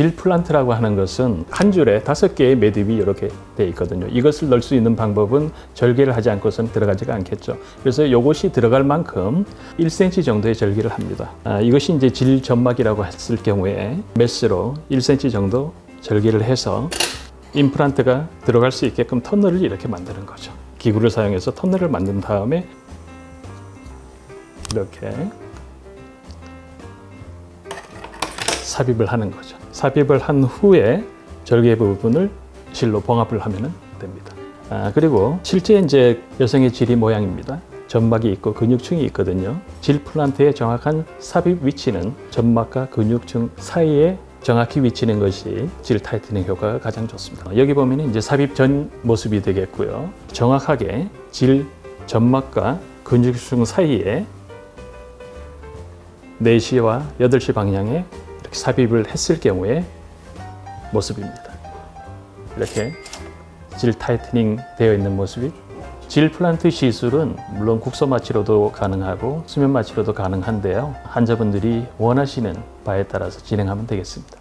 질 플란트라고 하는 것은 한 줄에 다섯 개의 매듭이 이렇게 돼 있거든요. 이것을 넣을 수 있는 방법은 절개를 하지 않고선 들어가지가 않겠죠. 그래서 이것이 들어갈 만큼 1cm 정도의 절개를 합니다. 아, 이것이 이제 질 점막이라고 했을 경우에 메스로 1cm 정도 절개를 해서 임플란트가 들어갈 수 있게끔 터널을 이렇게 만드는 거죠. 기구를 사용해서 터널을 만든 다음에 이렇게 삽입을 하는 거죠. 삽입을 한 후에 절개 부분을 실로 봉합을 하면 됩니다. 아, 그리고 실제 이제 여성의 질이 모양입니다. 점막이 있고 근육층이 있거든요. 질 플란트의 정확한 삽입 위치는 점막과 근육층 사이에 정확히 위치는 것이 질 타이트닝 효과가 가장 좋습니다. 여기 보면 이제 삽입 전 모습이 되겠고요. 정확하게 질 점막과 근육층 사이에 4시와 8시 방향에 삽입을 했을 경우에 모습입니다. 이렇게 질 타이트닝 되어 있는 모습이 질 플란트 시술은 물론 국소 마취로도 가능하고 수면 마취로도 가능한데요. 환자분들이 원하시는 바에 따라서 진행하면 되겠습니다.